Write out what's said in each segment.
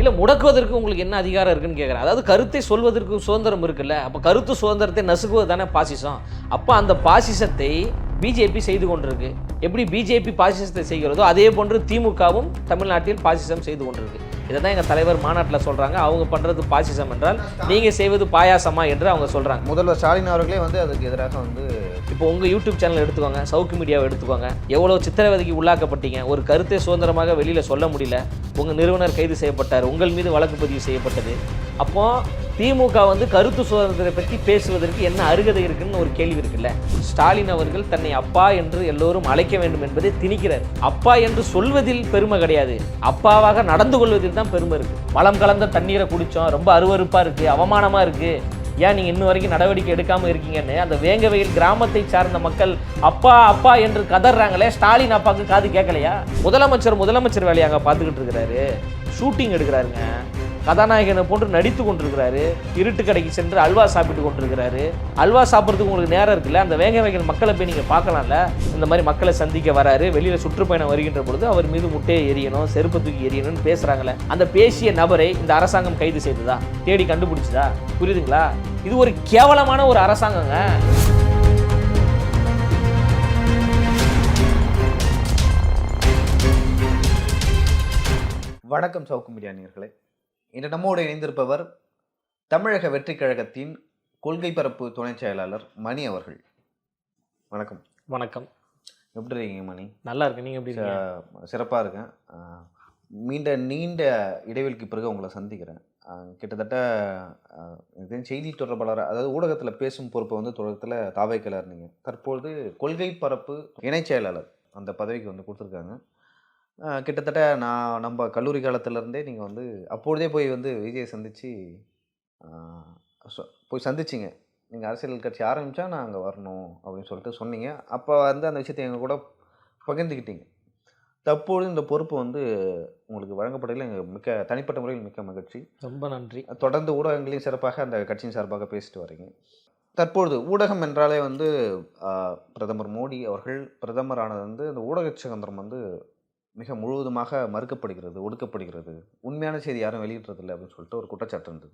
இல்லை முடக்குவதற்கு உங்களுக்கு என்ன அதிகாரம் இருக்குன்னு கேட்குறேன் அதாவது கருத்தை சொல்வதற்கு சுதந்திரம் இருக்குல்ல. அப்போ கருத்து சுதந்திரத்தை நசுக்குவது தானே பாசிசம். அப்போ அந்த பாசிசத்தை பிஜேபி செய்து கொண்டிருக்கு. எப்படி பிஜேபி பாசிசத்தை செய்கிறதோ அதே போன்று திமுகவும் தமிழ்நாட்டில் பாசிசம் செய்து கொண்டிருக்கு. இதை தான் எங்கள் தலைவர் மாநாட்டில் சொல்கிறாங்க அவங்க பண்ணுறது பாசிசம் என்றால் நீங்கள் செய்வது பாயாசமா என்று அவங்க சொல்கிறாங்க முதல்வர் ஸ்டாலின் அவர்களே வந்து அதுக்கு எதிராக வந்து இப்போ உங்கள் யூடியூப் சேனல் எடுத்துக்கோங்க. சவுக்கு மீடியாவை எடுத்துக்கோங்க. எவ்வளோ சித்திரவதைக்கு உள்ளாக்கப்பட்டீங்க. ஒரு கருத்தை சுதந்திரமாக வெளியில் சொல்ல முடியல. உங்கள் நிறுவனர் கைது செய்யப்பட்டார். உங்கள் மீது வழக்கு பதிவு செய்யப்பட்டது. அப்போ திமுக வந்து கருத்து சுதந்திரத்தை பற்றி பேசுவதற்கு என்ன அருகதை இருக்குன்னு ஒரு கேள்வி இருக்குல்ல? ஸ்டாலின் அவர்கள் தன்னை அப்பா என்று எல்லோரும் அழைக்க வேண்டும் என்பதை திணிக்கிறார். அப்பா என்று சொல்வதில் பெருமை கிடையாது. அப்பாவாக நடந்து கொள்வதில் தான் பெருமை இருக்கு. வளம் கலந்த தண்ணீரை குடித்தோம் ரொம்ப அருவருப்பாக இருக்கு. அவமானமாக இருக்கு. ஏன் நீங்கள் இன்ன வரைக்கும் நடவடிக்கை எடுக்காமல் இருக்கீங்கன்னு அந்த வேங்கவையில் கிராமத்தை சார்ந்த மக்கள் அப்பா அப்பா என்று கதறாங்களே ஸ்டாலின் அப்பாவுக்கு காது கேட்கலையா? முதலமைச்சர் முதலமைச்சர் வேலையாங்க பார்த்துக்கிட்டு இருக்கிறாரு. ஷூட்டிங் எடுக்கிறாருங்க. கதாநாயகனை போன்று நடித்து கொண்டிருக்கிறாரு. இருட்டு கடைக்கு சென்று அல்வா சாப்பிட்டு கொண்டிருக்கிறாரு. அல்வா சாப்பிட்றதுக்கு உங்களுக்கு நேரம் இருக்குல்ல? அந்த வேங்க வைக்கிற மக்களை போய் நீங்கள் பார்க்கலாம்ல? இந்த மாதிரி மக்களை சந்திக்க வராரு. வெளியில் சுற்றுப்பயணம் வருகின்ற பொழுது அவர் மீது முட்டையை எரியணும் செருப்பு தூக்கி எரியணும்னு பேசுகிறாங்களே அந்த பேசிய நபரை இந்த அரசாங்கம் கைது செய்ததா? தேடி கண்டுபிடிச்சதா? புரியுதுங்களா? இது ஒரு கேவலமான ஒரு அரசாங்கங்க. வணக்கம் சவுக்கு மீடியா நேயர்களே. இன்று நம்மோடு இணைந்திருப்பவர் தமிழக வெற்றி கழகத்தின் கொள்கை பரப்பு துணைச் செயலாளர் மணி அவர்கள். வணக்கம். வணக்கம். எப்படி இருக்கீங்க மணி? நல்லா இருக்கு நீங்கள் எப்படி சிறப்பாக இருக்கேன். மீண்ட நீண்ட இடைவெளிக்கு பிறகு உங்களை சந்திக்கிறேன். கிட்டத்தட்ட தெரிஞ்சு செய்தி தொடர்பாளர் அதாவது ஊடகத்தில் பேசும் பொறுப்பை வந்து தொடக்கத்தில் தாவைக்கல இருந்தீங்க. தற்பொழுது கொள்கை பரப்பு இணைச் செயலாளர் அந்த பதவிக்கு வந்து கொடுத்துருக்காங்க. கிட்டத்தட்ட நான் நம்ம கல்லூரி காலத்துலேருந்தே நீங்கள் வந்து அப்பொழுதே போய் வந்து விஜயை சந்தித்து போய் சந்திச்சிங்க. நீங்கள் அரசியல் கட்சி ஆரம்பித்தா நான் அங்கே வரணும் அப்படின்னு சொல்லிட்டு சொன்னீங்க. அப்போ வந்து அந்த விஷயத்தை எங்கள் கூட பகிர்ந்துக்கிட்டீங்க. தற்பொழுது இந்த பொறுப்பு வந்து உங்களுக்கு வழங்கப்பட்டதில் எங்கள் மிக்க தனிப்பட்ட முறையில் மிக்க மகிழ்ச்சி. ரொம்ப நன்றி. தொடர்ந்து ஊடகங்களையும் சிறப்பாக அந்த கட்சியின் சார்பாக பேசிட்டு வரீங்க. தற்பொழுது ஊடகம் என்றாலே வந்து பிரதமர் மோடி அவர்கள் பிரதமரானது வந்து இந்த ஊடக சுதந்திரம் வந்து மிக முழுவதுமாக மறுக்கப்படுகிறது ஒடுக்கப்படுகிறது. உண்மையான செய்தி யாரும் வெளியிடுறதில்லை அப்படின்னு சொல்லிட்டு ஒரு குற்றச்சாட்டு இருந்தது.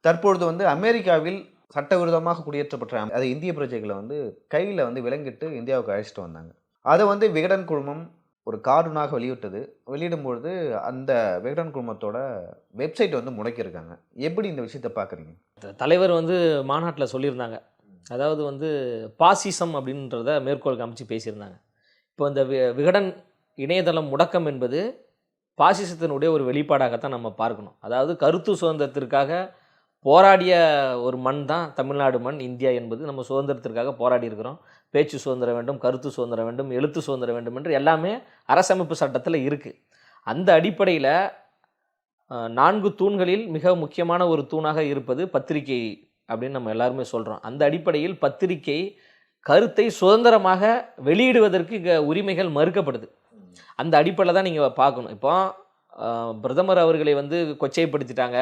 தற்பொழுது வந்து அமெரிக்காவில் சட்டவிரோதமாக குடியேற்றப்பட்ட அதை இந்திய பிரஜைகளை வந்து கையில் வந்து விலங்கிட்டு இந்தியாவுக்கு அழைச்சிட்டு வந்தாங்க. அதை வந்து விகடன் குழுமம் ஒரு கார்டூனாக வெளியிட்டது. வெளியிடும்பொழுது அந்த விகடன் குழுமத்தோட வெப்சைட் வந்து முடக்கியிருக்காங்க. எப்படி இந்த விஷயத்தை பார்க்குறீங்க? தலைவர் வந்து மாநாட்டில் சொல்லியிருந்தாங்க. அதாவது வந்து பாசிசம் அப்படின்றத மேற்கோள் காமிச்சு பேசியிருந்தாங்க. இப்போ இந்த வி- விகடன் இணையதளம் முடக்கம் என்பது பாசிசத்தினுடைய ஒரு வெளிப்பாடாகத்தான் நம்ம பார்க்கணும். அதாவது கருத்து சுதந்திரத்திற்காக போராடிய ஒரு மண் தான் தமிழ்நாடு மண் இந்தியா என்பது. நம்ம சுதந்திரத்திற்காக போராடி இருக்கிறோம். பேச்சு சுதந்திரம் வேண்டும் கருத்து சுதந்திரம் வேண்டும் எழுத்து சுதந்திரம் வேண்டும் என்று எல்லாமே அரசமைப்பு சட்டத்தில் இருக்குது அந்த அடிப்படையில் நான்கு தூண்களில் மிக முக்கியமான ஒரு தூணாக இருப்பது பத்திரிகை அப்படின்னு நம்ம எல்லாருமே சொல்கிறோம் அந்த அடிப்படையில் பத்திரிகை கருத்தை சுதந்திரமாக வெளியிடுவதற்கு இங்கே உரிமைகள் மறுக்கப்படுது. அந்த அடிப்படையில் தான் நீங்கள் பார்க்கணும். இப்போ பிரதமர் அவர்களை வந்து கொச்சைப்படுத்திட்டாங்க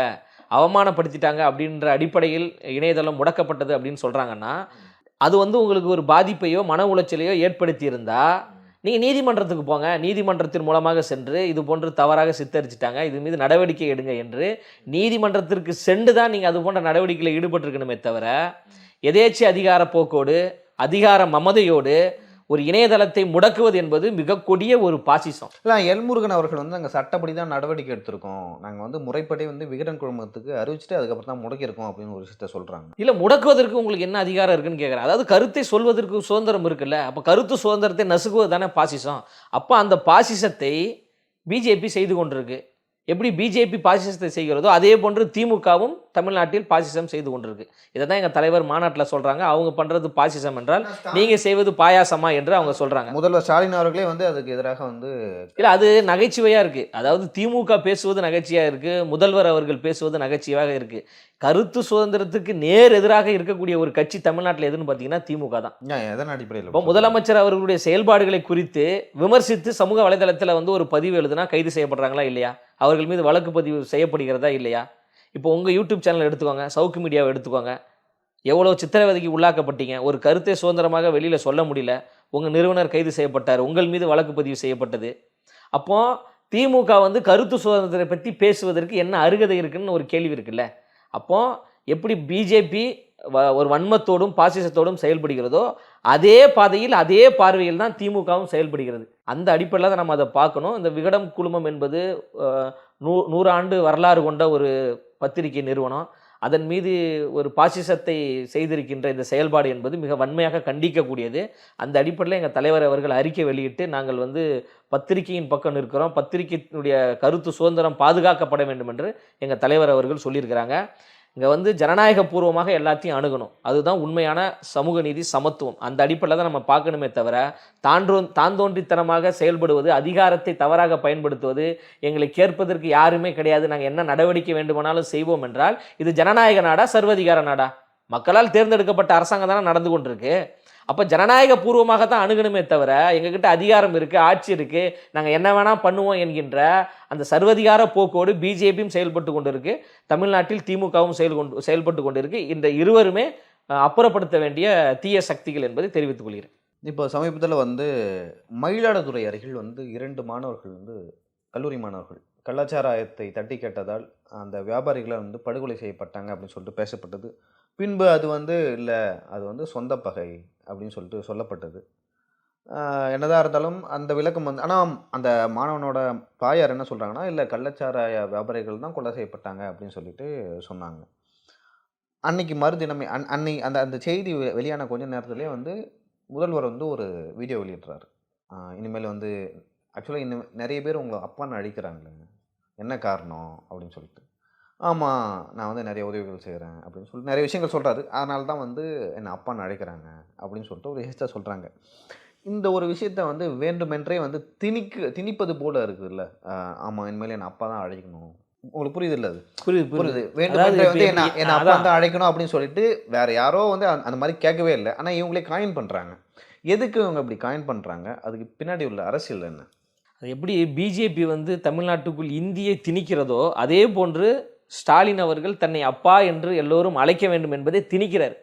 அவமானப்படுத்திட்டாங்க அப்படின்ற அடிப்படையில் இணையதளம் முடக்கப்பட்டது அப்படின்னு சொல்கிறாங்கன்னா அது வந்து உங்களுக்கு ஒரு பாதிப்பையோ மன உளைச்சலையோ ஏற்படுத்தி இருந்தால் நீங்கள் நீதிமன்றத்துக்கு போங்க. நீதிமன்றத்தின் மூலமாக சென்று இது போன்று தவறாக சித்தரிச்சிட்டாங்க. இது மீது நடவடிக்கை எடுங்க என்று நீதிமன்றத்திற்கு சென்று தான் நீங்கள் அது போன்ற நடவடிக்கையில் ஈடுபட்டிருக்கணுமே தவிர எதேச்சி அதிகார போக்கோடு அதிகார மமதையோடு ஒரு இணையதளத்தை முடக்குவது என்பது மிக கொடிய ஒரு பாசிசம். இல்லை எல்முருகன் அவர்கள் வந்து நாங்கள் சட்டப்படி தான் நடவடிக்கை எடுத்திருக்கோம். நாங்கள் வந்து முறைப்படி வந்து விகடன் குழுமத்துக்கு அறிவிச்சுட்டு அதுக்கப்புறம் தான் முடக்கியிருக்கோம் அப்படின்னு ஒரு விஷயத்த சொல்கிறாங்க இல்லை முடக்குவதற்கு உங்களுக்கு என்ன அதிகாரம் இருக்குன்னு கேட்குறேன் அதாவது கருத்தை சொல்வதற்கு சுதந்திரம் இருக்குல்ல அப்போ கருத்து சுதந்திரத்தை நசுக்குவது தானே பாசிசம். அப்போ அந்த பாசிசத்தை பிஜேபி செய்து கொண்டிருக்கு. எப்படி பிஜேபி பாசிசத்தை செய்கிறதோ அதே போன்று திமுகவும் தமிழ்நாட்டில் பாசிசம் செய்து கொண்டிருக்கு. இதை தான் எங்கள் தலைவர் மாநாட்டில் சொல்கிறாங்க அவங்க பண்ணுறது பாசிசம் என்றால் நீங்கள் செய்வது பாயாசமா என்று அவங்க சொல்கிறாங்க முதல்வர் ஸ்டாலின் அவர்களே வந்து அதுக்கு எதிராக வந்து இல்லை அது நகைச்சுவையாக இருக்குது அதாவது திமுக பேசுவது நகைச்சுவையாக இருக்குது முதல்வர் அவர்கள் பேசுவது நகைச்சுவையாக இருக்குது கருத்து சுதந்திரத்துக்கு நேர் எதிராக இருக்கக்கூடிய ஒரு கட்சி தமிழ்நாட்டில் எதுன்னு பார்த்தீங்கன்னா திமுக தான். எதன் அடிப்படையில்? இப்போ முதலமைச்சர் அவர்களுடைய செயல்பாடுகளை குறித்து விமர்சித்து சமூக வலைதளத்தில் வந்து ஒரு பதிவு எழுதுனா கைது செய்யப்படுறாங்களா இல்லையா? அவர்கள் மீது வழக்கு பதிவு செய்யப்படுகிறதா இல்லையா? இப்போ உங்கள் யூடியூப் சேனல் எடுத்துக்கோங்க சவுக்கு மீடியாவை எடுத்துக்கோங்க. எவ்வளோ சித்திரவதைக்கு உள்ளாக்கப்பட்டீங்க ஒரு கருத்தை சுதந்திரமாக வெளியில் சொல்ல முடியல உங்கள் நிறுவனர் கைது செய்யப்பட்டார் உங்கள் மீது வழக்கு பதிவு செய்யப்பட்டது. அப்போ திமுக வந்து கருத்து சுதந்திரத்தை பற்றி பேசுவதற்கு என்ன அருகதை இருக்குன்னு ஒரு கேள்வி இருக்குல்ல? அப்போ எப்படி பிஜேபி ஒரு வன்மத்தோடும் பாசிசத்தோடும் செயல்படுகிறதோ அதே பாதையில் அதே பார்வையில் தான் திமுகவும் செயல்படுகிறது. அந்த அடிப்படையில் தான் நம்ம அதை பார்க்கணும். இந்த விகடம் குழுமம் என்பது நூ நூறாண்டு வரலாறு கொண்ட ஒரு பத்திரிகை நிறுவனம். அதன் மீது ஒரு பாசிசத்தை செய்திருக்கின்ற இந்த செயல்பாடு என்பது மிக வன்மையாக கண்டிக்கக்கூடியது. அந்த அடிப்படையில் எங்கள் தலைவர் அவர்கள் அறிக்கை வெளியிட்டு நாங்கள் வந்து பத்திரிகையின் பக்கம் நிற்கிறோம். பத்திரிகையினுடைய கருத்து சுதந்திரம் பாதுகாக்கப்பட வேண்டும் என்று எங்கள் தலைவர் அவர்கள் சொல்லியிருக்கிறாங்க. இங்கே வந்து ஜனநாயக பூர்வமாக எல்லாத்தையும் அணுகணும். அதுதான் உண்மையான சமூக நீதி சமத்துவம். அந்த அடிப்படையில் தான் நம்ம பார்க்கணுமே தவிர தான்றோ தாந்தோன்றித்தனமாக செயல்படுவது அதிகாரத்தை தவறாக பயன்படுத்துவது எங்களை கேட்பதற்கு யாருமே கிடையாது நாங்கள் என்ன நடவடிக்கை வேண்டுமானாலும் செய்வோம் என்றால் இது ஜனநாயக நாடா சர்வதிகார நாடா? மக்களால் தேர்ந்தெடுக்கப்பட்ட அரசாங்கம் தானே நடந்து கொண்டிருக்கு. அப்போ ஜனநாயக பூர்வமாக தான் அணுகணுமே தவிர எங்ககிட்ட அதிகாரம் இருக்குது ஆட்சி இருக்குது நாங்கள் என்ன வேணால் பண்ணுவோம் என்கின்ற அந்த சர்வதிகார போக்கோடு பிஜேபியும் செயல்பட்டு கொண்டு இருக்கு தமிழ்நாட்டில் திமுகவும் செயல் கொண்டு செயல்பட்டு கொண்டு இருக்குது இந்த இருவருமே அப்புறப்படுத்த வேண்டிய தீய சக்திகள் என்பதை தெரிவித்துக் கொள்கிறேன். இப்போ சமீபத்தில் வந்து மயிலாடுதுறை அருகில் வந்து இரண்டு மாணவர்கள் வந்து கல்லூரி மாணவர்கள் கலாச்சாரத்தை தட்டி கேட்டதால் அந்த வியாபாரிகளை வந்து படுகொலை செய்யப்பட்டாங்க அப்படின்னு சொல்லிட்டு பேசப்பட்டது. பின்பு அது வந்து இல்லை அது வந்து சொந்த பகை அப்படின்னு சொல்லிட்டு சொல்லப்பட்டது. என்னதாக என்னதான் இருந்தாலும் அந்த விளக்கம் வந்து ஆனால் அந்த மாணவனோட தாயார் என்ன சொல்கிறாங்கன்னா இல்லை கள்ளச்சாராய வியாபாரிகள் தான் கொலை செய்யப்பட்டாங்க அப்படின்னு சொல்லிட்டு சொன்னாங்க. அன்னைக்கு மறுதினமே அன் அன்னை அந்த அந்த செய்தி வெளியான கொஞ்ச நேரத்துலேயே வந்து முதல்வர் வந்து ஒரு வீடியோ வெளியிடுறாரு. இனிமேல் வந்து ஆக்சுவலாக இன்னும் நிறைய பேர் உங்களை அப்பான்னு அழிக்கிறாங்களே என்ன காரணம் அப்படின்னு சொல்லிட்டு. ஆமாம் நான் வந்து நிறைய உதவிகள் செய்கிறேன் அப்படின்னு சொல்லி நிறைய விஷயங்கள் சொல்கிறாரு அதனால தான் வந்து என்னை அப்பான்னு அழைக்கிறாங்க அப்படின்னு சொல்லிட்டு ஒரு ஹெஸ்ட்டாக சொல்கிறாங்க இந்த ஒரு விஷயத்த வந்து வேண்டுமென்றே வந்து திணிக்கு திணிப்பது போல இருக்குதுல்ல. ஆமாம் இனிமேல் என்னை அப்பா தான் அழைக்கணும். உங்களுக்கு புரியுது இல்லை அது? புரியுது புரியுது. வேண்டுமென்றே வந்து என்ன என்ன அப்பா. தான் அழைக்கணும் அப்படின்னு சொல்லிட்டு வேற யாரோ வந்து அந்த- அந்த மாதிரி கேட்கவே இல்லை. ஆனால் இவங்களே காயின் பண்ணுறாங்க எதுக்கு இவங்க இப்படி காயின் பண்ணுறாங்க அதுக்கு பின்னாடி உள்ள அரசியல் என்ன? அது எப்படி பிஜேபி வந்து தமிழ்நாட்டுக்குள் இந்தியை திணிக்கிறதோ அதே போன்று ஸ்டாலின் அவர்கள் தன்னை அப்பா என்று எல்லோரும் அழைக்க வேண்டும் என்பதை திணிக்கிறார்.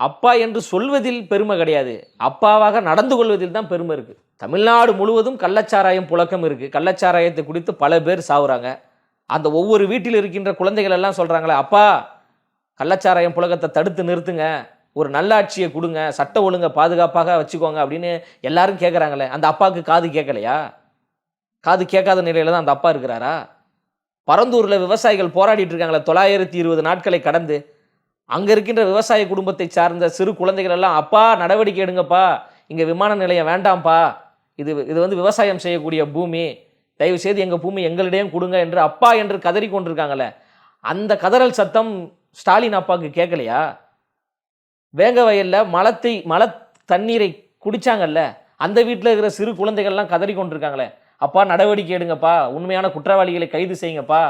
அப்பா என்று சொல்வதில் பெருமை கிடையாது. அப்பாவாக நடந்து கொள்வதில் தான் பெருமை இருக்குது தமிழ்நாடு முழுவதும் கள்ளச்சாராயம் புழக்கம் இருக்குது கள்ளச்சாராயத்தை குடித்து பல பேர் சாவுறாங்க. அந்த ஒவ்வொரு வீட்டில் இருக்கின்ற குழந்தைகள் எல்லாம் சொல்கிறாங்களே அப்பா கள்ளச்சாராயம் புழக்கத்தை தடுத்து நிறுத்துங்க. ஒரு நல்லாட்சியை கொடுங்க. சட்ட ஒழுங்கை பாதுகாப்பாக வச்சுக்கோங்க அப்படின்னு எல்லாரும் கேட்குறாங்களே அந்த அப்பாவுக்கு காது கேட்கலையா காது கேட்காத நிலையில் தான் அந்த அப்பா இருக்கிறாரா? பரந்தூரில் விவசாயிகள் போராடிட்டு இருக்காங்களே தொள்ளாயிரத்தி இருபது நாட்களை கடந்து. அங்கே இருக்கின்ற விவசாய குடும்பத்தை சார்ந்த சிறு குழந்தைகள் எல்லாம் அப்பா நடவடிக்கை எடுங்கப்பா. இங்கே விமான நிலையம் வேண்டாம்ப்பா. இது இது வந்து விவசாயம் செய்யக்கூடிய பூமி. தயவு செய்து எங்கள் பூமி எங்களிடையும் கொடுங்க என்று அப்பா என்று கதறி கொண்டிருக்காங்களே. அந்த கதறல் சத்தம் ஸ்டாலின் அப்பாவுக்கு கேட்கலையா? வேங்க வயலில் மலத்தை மல தண்ணீரை குடித்தாங்கல்ல அந்த வீட்டில் இருக்கிற சிறு குழந்தைகள்லாம் கதறி கொண்டிருக்காங்களே. அப்பா நடவடிக்கை எடுங்கப்பா. உண்மையான குற்றவாளிகளை கைது செய்யுங்கப்பா.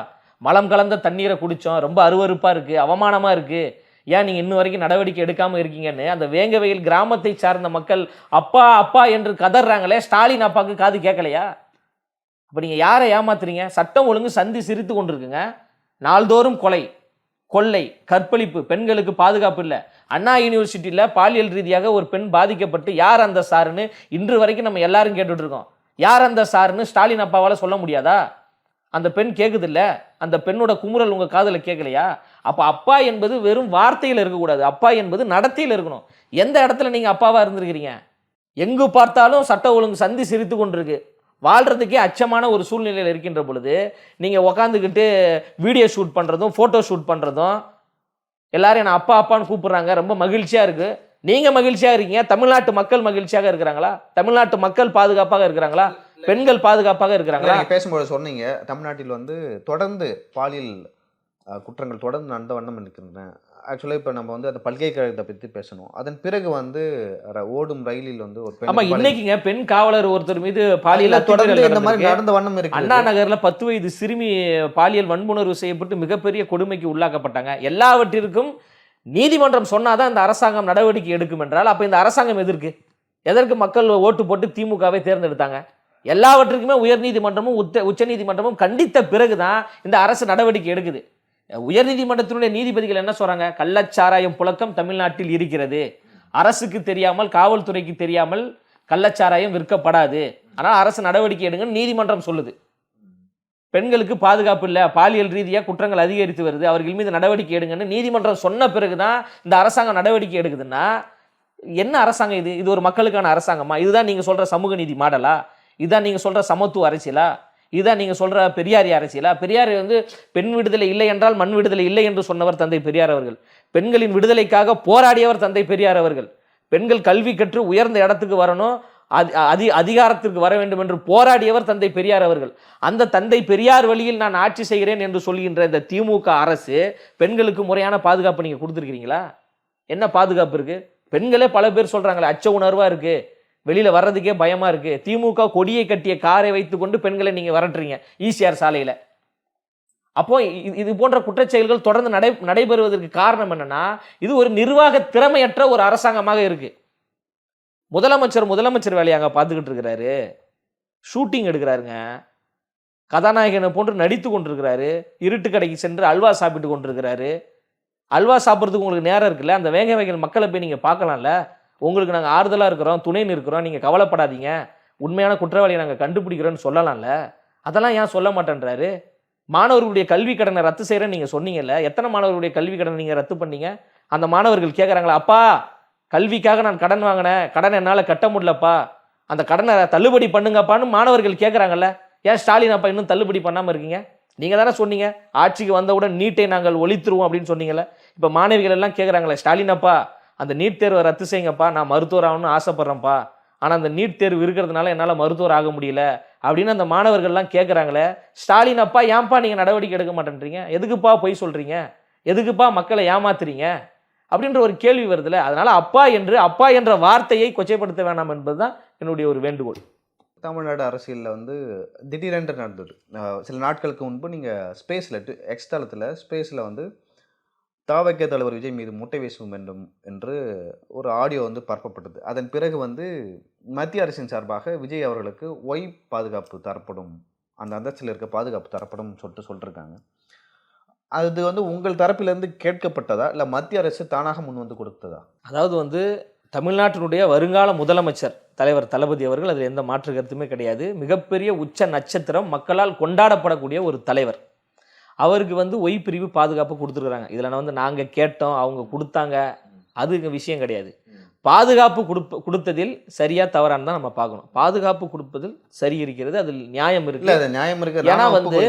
மலம் கலந்த தண்ணீரை குடித்தோம் ரொம்ப அருவருப்பாக இருக்குது அவமானமாக இருக்குது ஏன் நீங்கள் இன்னும் வரைக்கும் நடவடிக்கை எடுக்காமல் இருக்கீங்கன்னு அந்த வேங்கவையில் கிராமத்தை சார்ந்த மக்கள் அப்பா அப்பா என்று கதறாங்களே ஸ்டாலின் அப்பாவுக்கு காது கேட்கலையா? அப்போ நீங்கள் யாரை ஏமாத்துறீங்க? சட்டம் ஒழுங்கு சந்தி சிரித்து கொண்டிருக்குங்க. நாள்தோறும் கொலை கொள்ளை கற்பழிப்பு பெண்களுக்கு பாதுகாப்பு இல்லை. அண்ணா யூனிவர்சிட்டியில் பாலியல் ரீதியாக ஒரு பெண் பாதிக்கப்பட்டு யார் அந்த சாருன்னு இன்று வரைக்கும் நம்ம எல்லாரும் கேட்டுட்ருக்கோம் யார் அந்த சாருன்னு ஸ்டாலின் அப்பாவால் சொல்ல முடியாதா? அந்த பெண் கேட்குது இல்லை அந்த பெண்ணோட குமுறல் உங்கள் காதில் கேட்கலையா அப்போ அப்பா என்பது வெறும் வார்த்தையில் இருக்கக்கூடாது. அப்பா என்பது நடத்தையில் இருக்கணும். எந்த இடத்துல நீங்கள் அப்பாவாக இருந்திருக்கிறீங்க? எங்கு பார்த்தாலும் சட்ட ஒழுங்கு சந்தி சிரித்து கொண்டிருக்கு. வாழ்கிறதுக்கே அச்சமான ஒரு சூழ்நிலையில் இருக்கின்ற பொழுது நீங்கள் உக்காந்துக்கிட்டு வீடியோ ஷூட் பண்ணுறதும் ஃபோட்டோ ஷூட் பண்ணுறதும் எல்லோரும் என்னை அப்பா அப்பான்னு கூப்பிட்றாங்க. ரொம்ப மகிழ்ச்சியாக இருக்குது நீங்க மகிழ்ச்சியா இருக்கீங்க தமிழ்நாட்டு மக்கள் மகிழ்ச்சியாக இருக்கிறாங்களா? தமிழ்நாட்டு மக்கள் பாதுகாப்பாக இருக்கிறாங்களா? பெண்கள் பாதுகாப்பாக இருக்கிறாங்களா? பேசும்போது சொன்னீங்க தமிழ்நாட்டில் வந்து தொடர்ந்து பாலியல் குற்றங்கள் தொடர்ந்து நடந்த வண்ணம் இருக்கின்றன ஆக்சுவலாக இப்போ நம்ம வந்து அந்த பல்கலைக்கழகத்தை பற்றி பேசணும். அதன் பிறகு வந்து ஓடும் ரயிலில் வந்து ஒரு பெண் ஆமா பாலியல் இன்னைக்குங்க பெண் காவலர் ஒருத்தர் மீது பாலியல் தொடர்ந்து இந்த மாதிரி. நடந்த வண்ணம் இருக்கு அண்ணா நகர்ல பத்து வயது சிறுமி பாலியல் வன்புணர்வு செய்யப்பட்டு மிகப்பெரிய கொடுமைக்கு உள்ளாக்கப்பட்டாங்க. எல்லாவற்றிற்கும் நீதிமன்றம் சொன்னாதான் இந்த அரசாங்கம் நடவடிக்கை எடுக்கும் என்றால் அப்போ இந்த அரசாங்கம் எதற்கு? எதற்கு மக்கள் ஓட்டு போட்டு திமுகவை தேர்ந்தெடுத்தாங்க? எல்லாவற்றுக்குமே உயர்நீதிமன்றமும் உச்ச உச்சநீதிமன்றமும் கண்டித்த பிறகுதான் இந்த அரசு நடவடிக்கை எடுக்குது. உயர்நீதிமன்றத்தினுடைய நீதிபதிகள் என்ன சொல்றாங்க? கள்ளச்சாராயம் புழக்கம் தமிழ்நாட்டில் இருக்கிறது. அரசுக்கு தெரியாமல் காவல்துறைக்கு தெரியாமல் கள்ளச்சாராயம் விற்கப்படாது. ஆனால் அரசு நடவடிக்கை எடுங்கன்னு நீதிமன்றம் சொல்லுது. பெண்களுக்கு பாதுகாப்பு இல்லை பாலியல் ரீதியாக குற்றங்கள் அதிகரித்து வருது அவர்கள் மீது நடவடிக்கை எடுங்கன்னு நீதிமன்றம் சொன்ன பிறகு தான் இந்த அரசாங்கம் நடவடிக்கை எடுக்குதுன்னா என்ன அரசாங்கம் இது? இது ஒரு மக்களுக்கான அரசாங்கமா? இதுதான் நீங்கள் சொல்கிற சமூக நீதி மாடலா? இதுதான் நீங்கள் சொல்கிற சமத்துவ அரசியலா? இதுதான் நீங்கள் சொல்கிற பெரியாரி அரசியலா? பெரியார் வந்து பெண் விடுதலை இல்லை என்றால் மண் விடுதலை இல்லை என்று சொன்னவர் தந்தை பெரியார் அவர்கள். பெண்களின் விடுதலைக்காக போராடியவர் தந்தை பெரியார் அவர்கள். பெண்கள் கல்வி கற்று உயர்ந்த இடத்துக்கு வரணும். அதி அதி அதிகாரத்திற்கு வர வேண்டும் என்று போராடியவர் தந்தை பெரியார் அவர்கள். அந்த தந்தை பெரியார் வழியில் நான் ஆட்சி செய்கிறேன் என்று சொல்கின்ற இந்த திமுக அரசு பெண்களுக்கு முறையான பாதுகாப்பு நீங்கள் கொடுத்துருக்கீங்களா என்ன பாதுகாப்பு இருக்கு? பெண்களே பல பேர் சொல்கிறாங்களே அச்ச உணர்வாக இருக்கு. வெளியில் வர்றதுக்கே பயமாக இருக்கு. திமுக கொடியை கட்டிய காரை வைத்துக்கொண்டு பெண்களை நீங்கள் வரட்டுறீங்க ஈசிஆர் சாலையில். அப்போ இது போன்ற குற்றச்செயல்கள் தொடர்ந்து நடை நடைபெறுவதற்கு காரணம் என்னன்னா இது ஒரு நிர்வாக திறமையற்ற ஒரு அரசாங்கமாக இருக்குது முதலமைச்சர் முதலமைச்சர் வேலையை அங்கே பார்த்துக்கிட்டு இருக்கிறாரு. ஷூட்டிங் எடுக்கிறாருங்க. கதாநாயகனை போன்று நடித்து கொண்டிருக்கிறாரு. இருட்டு கடைக்கு சென்று அல்வா சாப்பிட்டு கொண்டிருக்கிறாரு. அல்வா சாப்பிட்றதுக்கு உங்களுக்கு நேரம் இருக்குல்ல? அந்த வேக வேகல் மக்களை போய் நீங்கள் பார்க்கலாம்ல? உங்களுக்கு நாங்கள் ஆறுதலாக இருக்கிறோம் துணைன்னு இருக்கிறோம். நீங்கள் கவலைப்படாதீங்க. உண்மையான குற்றவாளியை நாங்கள் கண்டுபிடிக்கிறோன்னு சொல்லலாம்ல? அதெல்லாம் ஏன் சொல்ல மாட்டேன்றாரு? மாணவர்களுடைய கல்வி கடனை ரத்து செய்கிறேன்னு நீங்கள் சொன்னீங்கல்ல? எத்தனை மாணவர்களுடைய கல்வி கடனை நீங்கள் ரத்து பண்ணீங்க? அந்த மாணவர்கள் கேட்குறாங்களா அப்பா கல்விக்காக நான் கடன் வாங்கினேன். கடன் என்னால் கட்ட முடியலப்பா. அந்த கடனை தள்ளுபடி பண்ணுங்கப்பான்னு மாணவர்கள் கேட்குறாங்கல்ல ஏன் ஸ்டாலின் அப்பா இன்னும் தள்ளுபடி பண்ணாமல் இருக்கீங்க? நீங்கள் தானே சொன்னீங்க. ஆட்சிக்கு வந்தவுடன் நீட்டை நாங்கள் ஒழித்துருவோம் அப்படின்னு சொன்னீங்கல்ல. இப்போ மாணவிகள் எல்லாம் கேட்குறாங்களே ஸ்டாலின் அப்பா அந்த நீட் தேர்வை ரத்து செய்யுங்கப்பா. நான் மருத்துவர் ஆகணும்னு ஆசைப்பட்றேன்ப்பா. ஆனால் அந்த நீட் தேர்வு இருக்கிறதுனால என்னால் மருத்துவர் ஆக முடியல. அப்படின்னு அந்த மாணவர்கள்லாம் கேட்குறாங்களே ஸ்டாலின் அப்பா ஏன்ப்பா நீங்கள் நடவடிக்கை எடுக்க மாட்டேன்றீங்க? எதுக்குப்பா பொய் சொல்கிறீங்க எதுக்குப்பா மக்களை ஏமாத்துறீங்க? அப்படின்ற ஒரு கேள்வி வருதுல்ல அதனால் அப்பா என்று அப்பா என்ற வார்த்தையை கொச்சைப்படுத்த வேணாம் என்பதுதான் என்னுடைய ஒரு வேண்டுகோள். தமிழ்நாடு அரசியலில் வந்து திடீரென்று நடந்தது. சில நாட்களுக்கு முன்பு நீங்கள் ஸ்பேஸில் எக்ஸ்தளத்தில் ஸ்பேஸில் வந்து தாவக்கிய தலைவர் விஜய் மீது முட்டை வீசும் வேண்டும் என்று ஒரு ஆடியோ வந்து பரப்பப்பட்டது. அதன் பிறகு வந்து மத்திய அரசின் சார்பாக விஜய் அவர்களுக்கு ஒய் பாதுகாப்பு தரப்படும் அந்த அந்தஸ்தில் இருக்க பாதுகாப்பு தரப்படும் சொல்லிட்டு சொல்லிருக்காங்க. அது வந்து உங்கள் தரப்பிலிருந்து கேட்கப்பட்டதா? இல்லை மத்திய அரசு தானாக முன் வந்து கொடுத்ததா? அதாவது வந்து தமிழ்நாட்டினுடைய வருங்கால முதலமைச்சர் தலைவர் தளபதி அவர்கள் அதில் எந்த மாற்று கருத்துமே கிடையாது. மிகப்பெரிய உச்ச நட்சத்திரம் மக்களால் கொண்டாடப்படக்கூடிய ஒரு தலைவர். அவருக்கு வந்து ஒய் பிரிவு பாதுகாப்பு கொடுத்துருக்குறாங்க. இதில் வந்து நாங்கள் கேட்டோம் அவங்க கொடுத்தாங்க. அது விஷயம் கிடையாது. பாதுகாப்பு கொடுப்ப கொடுத்ததில் சரியா தவறான்னு தான் நம்ம பார்க்கணும். பாதுகாப்பு கொடுப்பதில் சரி இருக்கிறது அதில் நியாயம் இருக்கு. நியாயம் இருக்கு. ஏன்னா நான் வந்து.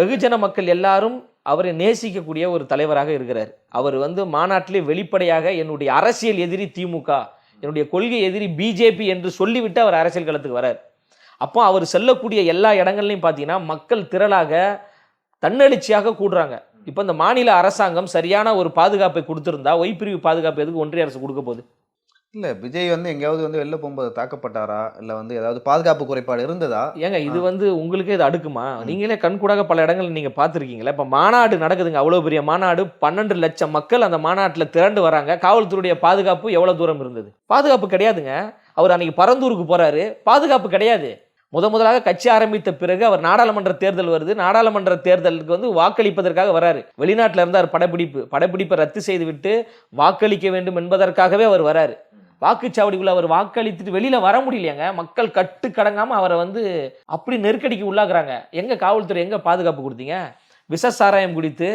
வெகுஜன மக்கள் எல்லாரும் அவரை நேசிக்கக்கூடிய ஒரு தலைவராக இருக்கிறார். அவர் வந்து மாநாட்டிலே வெளிப்படையாக என்னுடைய அரசியல் எதிரி திமுக என்னுடைய கொள்கை எதிரி பிஜேபி என்று சொல்லிவிட்டு அவர் அரசியல் களத்துக்கு வரார். அப்போ அவர் செல்லக்கூடிய எல்லா இடங்கள்லையும் பார்த்தீங்கன்னா மக்கள் திரளாக தன்னெழுச்சியாக கூடுறாங்க. இப்போ இந்த மாநில அரசாங்கம் சரியான ஒரு பாதுகாப்பை கொடுத்துருந்தா ஒய்பிரிவு பாதுகாப்பு எதுக்கு ஒன்றிய அரசு கொடுக்க போகுது? இல்ல விஜய் வந்து எங்கேயாவது வந்து வெளில போகும்போது தாக்கப்பட்டாரா? இல்ல வந்து ஏதாவது பாதுகாப்பு குறைபாடு இருந்ததா? ஏங்க இது வந்து உங்களுக்கே இது அடுக்குமா? நீங்களே கண்கூடாக பல இடங்கள் நீங்க பார்த்துருக்கீங்களா. இப்போ மாநாடு நடக்குதுங்க அவ்வளோ பெரிய மாநாடு. பன்னெண்டு லட்சம் மக்கள் அந்த மாநாட்டில் திரண்டு வராங்க. காவல்துறையுடைய பாதுகாப்பு எவ்வளோ தூரம் இருந்தது? பாதுகாப்பு கிடையாதுங்க. அவர் அன்னைக்கு பரந்தூருக்கு போறாரு. பாதுகாப்பு கிடையாது. முத முதலாக கட்சி ஆரம்பித்த பிறகு அவர் நாடாளுமன்ற தேர்தல் வருது. நாடாளுமன்ற தேர்தலுக்கு வந்து வாக்களிப்பதற்காக வராரு. வெளிநாட்டில் இருந்தார் படப்பிடிப்பு படப்பிடிப்பை ரத்து செய்துவிட்டு வாக்களிக்க வேண்டும் என்பதற்காகவே அவர் வராரு. வாக்குச்சாவடிக்குள்ள அவர் வாக்களித்துட்டு வெளியில வர முடியலையாங்க. மக்கள் கட்டு கடங்காம அவரை வந்து அப்படி நெருக்கடிக்கு உள்ளாக்குறாங்க. எங்க காவல்துறை எங்க பாதுகாப்பு கொடுத்தீங்க? விஷ சாராயம் குடித்து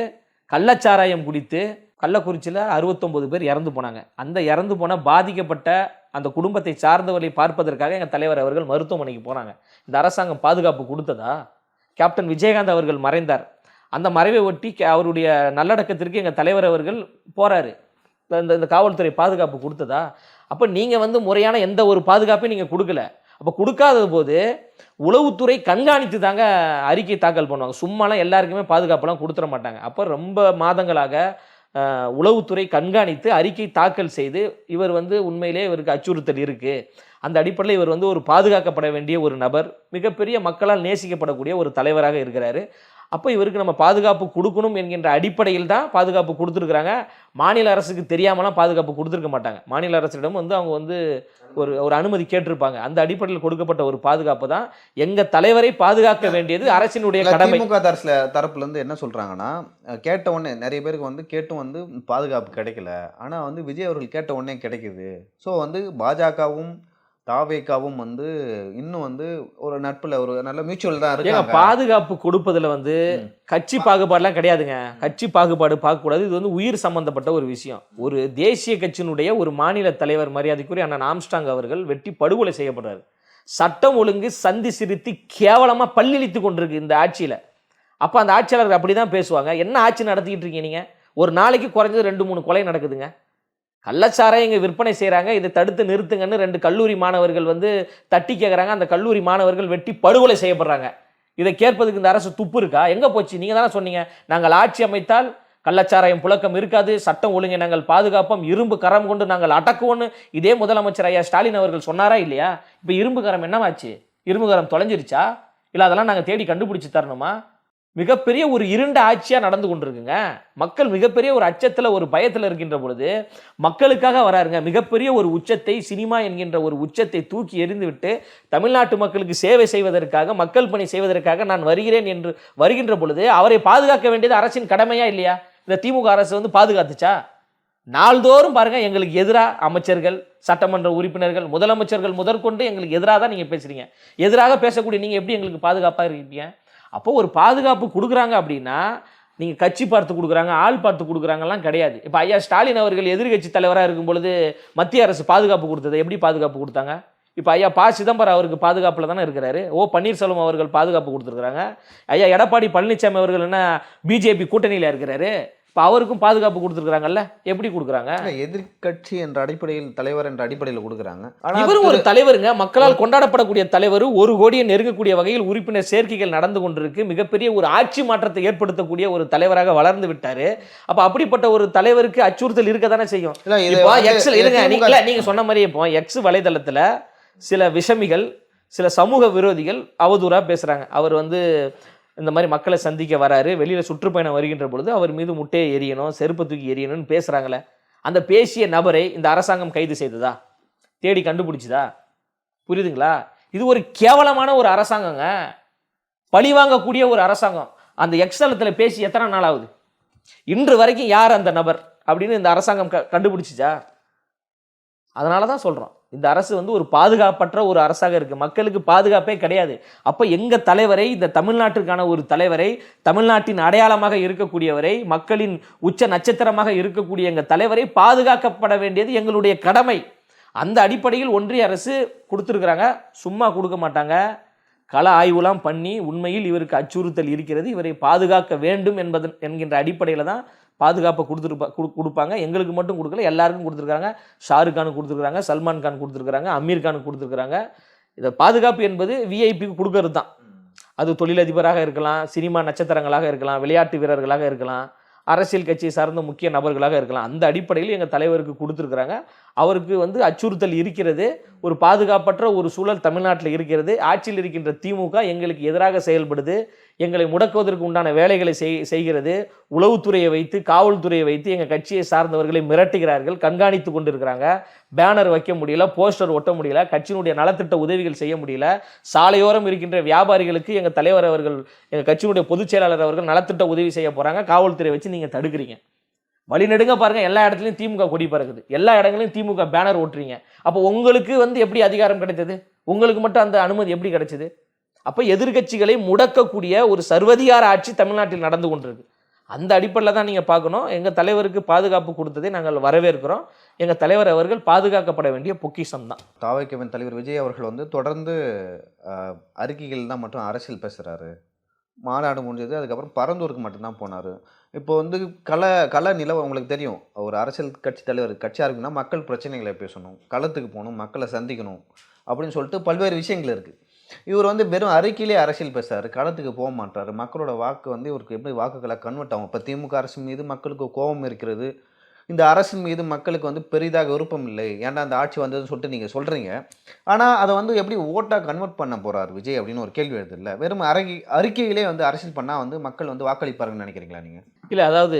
கள்ளச்சாராயம் குடித்து கள்ளக்குறிச்சியில் அறுபத்தொம்பது பேர் இறந்து போனாங்க. அந்த இறந்து போன பாதிக்கப்பட்ட அந்த குடும்பத்தை சார்ந்தவர்களை பார்ப்பதற்காக எங்கள் தலைவர் அவர்கள் மருத்துவமனைக்கு போனாங்க. இந்த அரசாங்கம் பாதுகாப்பு கொடுத்ததா? கேப்டன் விஜயகாந்த் அவர்கள் மறைந்தார். அந்த மறைவை ஒட்டி அவருடைய நல்லடக்கத்திற்கு எங்கள் தலைவர் அவர்கள் போகிறாரு இந்த இந்த காவல்துறை பாதுகாப்பு கொடுத்ததா? அப்போ நீங்கள் வந்து முறையான எந்த ஒரு பாதுகாப்பையும் நீங்கள் கொடுக்கல. அப்போ கொடுக்காத போது உளவுத்துறை கண்காணித்து தாங்க அறிக்கை தாக்கல் பண்ணுவாங்க. சும்மாலாம் எல்லாருக்குமே பாதுகாப்பெல்லாம் கொடுத்துட மாட்டாங்க. அப்போ ரொம்ப மாதங்களாக உளவுத்துறை கண்காணித்து அறிக்கை தாக்கல் செய்து இவர் வந்து உண்மையிலே இவருக்கு அச்சுறுத்தல் இருக்குது அந்த அடிப்படையில் இவர் வந்து ஒரு பாதுகாக்கப்பட வேண்டிய ஒரு நபர் மிகப்பெரிய மக்களால் நேசிக்கப்படக்கூடிய ஒரு தலைவராக இருக்கிறாரு. அப்போ இவருக்கு நம்ம பாதுகாப்பு கொடுக்கணும் என்கின்ற அடிப்படையில் தான் பாதுகாப்பு கொடுத்துருக்குறாங்க. மாநில அரசுக்கு தெரியாமலாம் பாதுகாப்பு கொடுத்துருக்க மாட்டாங்க. மாநில அரசிடம் வந்து அவங்க வந்து ஒரு ஒரு அனுமதி கேட்டிருப்பாங்க. அந்த அடிப்படையில் கொடுக்கப்பட்ட ஒரு பாதுகாப்பு தான் எங்க தலைவரை பாதுகாக்க வேண்டியது அரசினுடைய கடமை. திமுக தரப்புல தரப்புல இருந்து என்ன சொல்றாங்கன்னா அஹ், கேட்ட உடனே நிறைய பேருக்கு வந்து கேட்டும் வந்து பாதுகாப்பு கிடைக்கல. ஆனா வந்து விஜய் அவர்கள் கேட்ட உடனே கிடைக்குது. ஸோ வந்து பாஜகவும் தாவேக்காவும் வந்து இன்னும் வந்து ஒரு நட்புல ஒரு நல்ல மியூச்சுவல் தான் இருக்காங்க. பாதுகாப்பு கொடுப்பதுல வந்து. கட்சி பாகுபாடுலாம் கிடையாதுங்க. கட்சி பாகுபாடு பார்க்கக்கூடாது. இது வந்து உயிர் சம்பந்தப்பட்ட ஒரு விஷயம். ஒரு தேசிய கட்சியினுடைய ஒரு மாநில தலைவர் மரியாதைக்குரிய அண்ணன் ஆம்ஸ்டாங் அவர்கள் வெட்டி படுகொலை செய்யப்படுறாரு. சட்டம் ஒழுங்கு சந்தி சிரித்து கேவலமா பல்லிழித்து கொண்டிருக்கு இந்த ஆட்சியில. அப்ப அந்த ஆட்சியாளர்கள் அப்படிதான் பேசுவாங்க. என்ன ஆட்சி நடத்திக்கிட்டு இருக்கீங்க நீங்க? ஒரு நாளைக்கு குறைஞ்சது ரெண்டு மூணு கொலை நடக்குதுங்க. கள்ளச்சாராயம் இங்கே விற்பனை செய்கிறாங்க இதை தடுத்து நிறுத்துங்கன்னு ரெண்டு கல்லூரி மாணவர்கள் வந்து தட்டி கேட்குறாங்க அந்த கல்லூரி மாணவர்கள் வெட்டி படுகொலை செய்யப்படுறாங்க. இதை கேட்பதுக்கு இந்த அரசு துப்பு இருக்கா? எங்கே போச்சு? நீங்கள் தானே சொன்னீங்க. நாங்கள் ஆட்சி அமைத்தால் கள்ளச்சாராயம் புழக்கம் இருக்காது. சட்டம் ஒழுங்கை நாங்கள் பாதுகாப்போம். இரும்பு கரம் கொண்டு நாங்கள் அடக்குவோன்னு இதே முதலமைச்சர் ஐயா ஸ்டாலின் அவர்கள் சொன்னாரா இல்லையா? இப்போ இரும்பு கரம் என்னவாச்சு இரும்பு கரம் தொலைஞ்சிருச்சா? இல்லை அதெல்லாம் நாங்கள் தேடி கண்டுபிடிச்சி தரணுமா? மிகப்பெரிய ஒரு இருண்ட ஆட்சியாக நடந்து கொண்டிருக்குங்க. மக்கள் மிகப்பெரிய ஒரு அச்சத்தில் ஒரு பயத்தில் இருக்கின்ற பொழுது மக்களுக்காக வராருங்க. மிகப்பெரிய ஒரு உச்சத்தை சினிமா என்கின்ற ஒரு உச்சத்தை தூக்கி எறிந்துவிட்டு தமிழ்நாட்டு மக்களுக்கு சேவை செய்வதற்காக மக்கள் பணி செய்வதற்காக நான் வருகிறேன் என்று வருகின்ற பொழுது அவரை பாதுகாக்க வேண்டியது அரசின் கடமையா இல்லையா? இந்த திமுக அரசு வந்து பாதுகாத்துச்சா? நாள்தோறும் பாருங்க எங்களுக்கு எதிராக அமைச்சர்கள் சட்டமன்ற உறுப்பினர்கள் முதலமைச்சர்கள் முதற்கொண்டு எங்களுக்கு எதிராக தான் நீங்கள் பேசுகிறீங்க எதிராக பேசக்கூடிய நீங்கள் எப்படி எங்களுக்கு பாதுகாப்பாக இருக்கீங்க? அப்போ ஒரு பாதுகாப்பு கொடுக்குறாங்க அப்படின்னா நீங்கள் கட்சி பார்த்து கொடுக்குறாங்க ஆள் பார்த்து கொடுக்குறாங்கலாம் கிடையாது. இப்போ ஐயா ஸ்டாலின் அவர்கள் எதிர்கட்சி தலைவராக இருக்கும் பொழுது மத்திய அரசு பாதுகாப்பு கொடுத்தது எப்படி பாதுகாப்பு கொடுத்தாங்க? இப்போ ஐயா ப. சிதம்பரம் அவருக்கு பாதுகாப்பில் தானே இருக்கிறாரு. ஓ. பன்னீர்செல்வம் அவர்கள் பாதுகாப்பு கொடுத்துருக்குறாங்க. ஐயா எடப்பாடி பழனிசாமி அவர்கள் என்ன பிஜேபி கூட்டணியில் இருக்கிறாரு. இப்போ அவருக்கும் பாதுகாப்பு கொடுத்துருக்குறாங்கல்ல? எப்படி கொடுக்குறாங்க? இல்ல, எதிர்க்கட்சி என்ற அடிப்படையில் தலைவர் என்ற அடிப்படையில் கொடுக்குறாங்க. இவரும் ஒரு தலைவருங்க. மக்களால் கொண்டாடப்படக்கூடிய தலைவர் ஒரு கோடியை நெருங்கக்கூடிய வகையில் உறுப்பினர் சேர்க்கைகள் நடந்து கொண்டிருக்கு. மிகப்பெரிய ஒரு ஆட்சி மாற்றத்தை ஏற்படுத்தக்கூடிய ஒரு தலைவராக வளர்ந்து விட்டாரு. அப்ப அப்படிப்பட்ட ஒரு தலைவருக்கு அச்சுறுத்தல் இருக்க தானே செய்யும். இப்போ இருங்க. திமுக நீங்க இல்ல, நீங்க சொன்ன மாதிரி இப்போ எக்ஸ் வலைதளத்துல சில விஷமிகள் சில சமூக விரோதிகள் அவதூறா பேசுறாங்க. அவர் வந்து இந்த மாதிரி மக்களை சந்திக்க வராரு. வெளியில் சுற்றுப்பயணம் வருகின்ற பொழுது அவர் மீது முட்டையை எரியணும் செருப்பு தூக்கி எரியணும்னு பேசுகிறாங்களே அந்த பேசிய நபரை இந்த அரசாங்கம் கைது செய்ததா? தேடி கண்டுபிடிச்சதா? புரியுதுங்களா? இது ஒரு கேவலமான ஒரு அரசாங்கங்க. பழி வாங்கக்கூடிய ஒரு அரசாங்கம். அந்த எக்ஸலத்தில் பேசி எத்தனை நாள் ஆகுது? இன்று வரைக்கும் யார் அந்த நபர்? அப்படின்னு இந்த அரசாங்கம் க கண்டுபிடிச்சிச்சா? அதனால தான் சொல்கிறோம் இந்த அரசு வந்து ஒரு பாதுகாப்பற்ற ஒரு அரசாக இருக்குது மக்களுக்கு பாதுகாப்பே கிடையாது. அப்போ எங்கள் தலைவரை இந்த தமிழ்நாட்டிற்கான ஒரு தலைவரை தமிழ்நாட்டின் அடையாளமாக இருக்கக்கூடியவரை மக்களின் உச்ச நட்சத்திரமாக இருக்கக்கூடிய எங்கள் தலைவரை பாதுகாக்கப்பட வேண்டியது எங்களுடைய கடமை. அந்த அடிப்படையில் ஒன்றிய அரசு கொடுத்துருக்குறாங்க. சும்மா கொடுக்க மாட்டாங்க. கள ஆய்வுலாம் பண்ணி உண்மையில் இவருக்கு அச்சுறுத்தல் இருக்கிறது. இவரை பாதுகாக்க வேண்டும் என்பதன் என்கின்ற அடிப்படையில் தான் பாதுகாப்பை கொடுத்துருப்பா கொடுப்பாங்க. எங்களுக்கு மட்டும் கொடுக்கல எல்லாருக்கும் கொடுத்துருக்காங்க ஷாருக் கானுக்கு கொடுத்துருக்காங்க சல்மான் கான் கொடுத்துருக்காங்க அமீர் கானுக்கு கொடுத்துருக்காங்க இதை பாதுகாப்பு என்பது விஐபிக்கு கொடுக்கறது தான் அது தொழிலதிபராக இருக்கலாம் சினிமா நட்சத்திரங்களாக இருக்கலாம் விளையாட்டு வீரர்களாக இருக்கலாம் அரசியல் கட்சியை சார்ந்த முக்கிய நபர்களாக இருக்கலாம். அந்த அடிப்படையில் எங்கள் தலைவருக்கு கொடுத்துருக்குறாங்க. அவருக்கு வந்து அச்சுறுத்தல் இருக்கிறது ஒரு பாதுகாப்பற்ற ஒரு சூழல் தமிழ்நாட்டில் இருக்கிறது. ஆட்சியில் இருக்கின்ற திமுக எங்களுக்கு எதிராக செயல்படுது. எங்களை முடக்குவதற்கு உண்டான வேலைகளை செய் செய்கிறது. உளவுத்துறையை வைத்து காவல்துறையை வைத்து எங்கள் கட்சியை சார்ந்தவர்களை மிரட்டுகிறார்கள் கண்காணித்து கொண்டிருக்கிறாங்க. பேனர் வைக்க முடியல போஸ்டர் ஒட்ட முடியல கட்சியினுடைய நலத்திட்ட உதவிகள் செய்ய முடியல. சாலையோரம் இருக்கின்ற வியாபாரிகளுக்கு எங்கள் தலைவர் அவர்கள் எங்கள் கட்சியினுடைய பொதுச் செயலாளர் அவர்கள் நலத்திட்ட உதவி செய்ய போகிறாங்க காவல்துறை வச்சு நீங்கள் தடுக்கிறீங்க. வழிநெடுங்க பாருங்க எல்லா இடத்துலையும் திமுக கொடி பறக்குது. எல்லா இடங்களையும் திமுக பேனர் ஓட்டுறீங்க. அப்போ உங்களுக்கு வந்து எப்படி அதிகாரம் கிடைத்தது? உங்களுக்கு மட்டும் அந்த அனுமதி எப்படி கிடைச்சது? அப்போ எதிர்க்கட்சிகளை முடக்கக்கூடிய ஒரு சர்வதிகார ஆட்சி தமிழ்நாட்டில் நடந்து கொண்டிருக்கு. அந்த அடிப்படையில் தான் நீங்கள் பார்க்கணும். எங்கள் தலைவருக்கு பாதுகாப்பு கொடுத்ததை நாங்கள் வரவேற்கிறோம். எங்கள் தலைவர் அவர்கள் பாதுகாக்கப்பட வேண்டிய பொக்கிஷம் தான். தாவைக்கவன் தலைவர் விஜய் அவர்கள் வந்து தொடர்ந்து அறிக்கைகள் தான் மட்டும் அரசியல் பேசுகிறாரு மாநாடு முடிஞ்சது அதுக்கப்புறம் பரந்தூருக்கு மட்டும்தான் போனார். இப்போ வந்து கல கல நிலவு உங்களுக்கு தெரியும். ஒரு அரசியல் கட்சி தலைவர் கட்சியாக இருக்குன்னா மக்கள் பிரச்சனைகளை பேசணும். களத்துக்கு போகணும் மக்களை சந்திக்கணும் அப்படின்னு சொல்லிட்டு பல்வேறு விஷயங்கள் இருக்குது இவர் வந்து வெறும் அறிக்கையிலே அரசியல் பேசுறாரு களத்துக்கு போக மாட்டாரு மக்களோட வாக்கு வந்து இவருக்கு எப்படி வாக்குகளை கன்வெர்ட் ஆகும்? இப்போ திமுக அரசு மீது மக்களுக்கு கோபம் இருக்கிறது. இந்த அரசின் மீது மக்களுக்கு வந்து பெரிதாக விருப்பம் இல்லை. ஏன்டா அந்த ஆட்சி வந்ததுன்னு சொல்லிட்டு நீங்கள் சொல்கிறீங்க ஆனால் அதை வந்து எப்படி ஓட்டாக கன்வெர்ட் பண்ண போகிறார் விஜய் அப்படின்னு ஒரு கேள்வி எழுது இல்லை? வெறும் அறிக்கை அறிக்கையிலே வந்து அரசியல் பண்ணால் வந்து மக்கள் வந்து வாக்களிப்பாருன்னு நினைக்கிறீங்களா நீங்கள் இல்லை அதாவது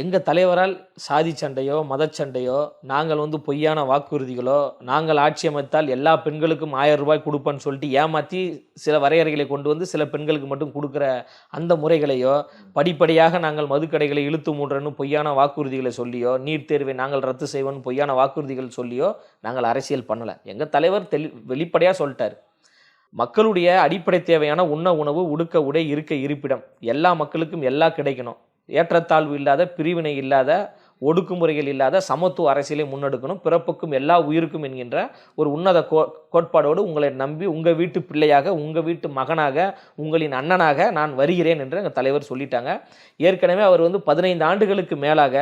எங்கள் தலைவரால் சாதி சண்டையோ மதச்சண்டையோ நாங்கள் வந்து பொய்யான வாக்குறுதிகளோ நாங்கள் ஆட்சி அமைத்தால் எல்லா பெண்களுக்கும் ஆயிரம் ரூபாய் கொடுப்பேன்னு சொல்லிட்டு ஏமாற்றி சில வரையறைகளை கொண்டு வந்து சில பெண்களுக்கு மட்டும் கொடுக்குற அந்த முறைகளையோ படிப்படியாக நாங்கள் மதுக்கடைகளை இழுத்து மூடுறன்னு பொய்யான வாக்குறுதிகளை சொல்லியோ நீட் தேர்வை நாங்கள் ரத்து செய்வோன்னு பொய்யான வாக்குறுதிகள் சொல்லியோ நாங்கள் அரசியல் பண்ணலை. எங்கள் தலைவர் தெளி வெளிப்படையாக சொல்லிட்டார். மக்களுடைய அடிப்படை தேவையான உண்ண உணவு உடுக்க உடை இருக்க இருப்பிடம் எல்லா மக்களுக்கும் எல்லாம் கிடைக்கணும். ஏற்றத்தாழ்வு இல்லாத பிரிவினை இல்லாத ஒடுக்குமுறைகள் இல்லாத சமத்துவ அரசியலை முன்னெடுக்கணும். பிறப்புக்கும் எல்லா உயிருக்கும் என்கின்ற ஒரு உன்னத கோ கோட்பாடோடு உங்களை நம்பி உங்கள் வீட்டு பிள்ளையாக உங்கள் வீட்டு மகனாக உங்களின் அண்ணனாக நான் வருகிறேன் என்று எங்கள் தலைவர் சொல்லிட்டாங்க. ஏற்கனவே அவர் வந்து பதினைந்து ஆண்டுகளுக்கு மேலாக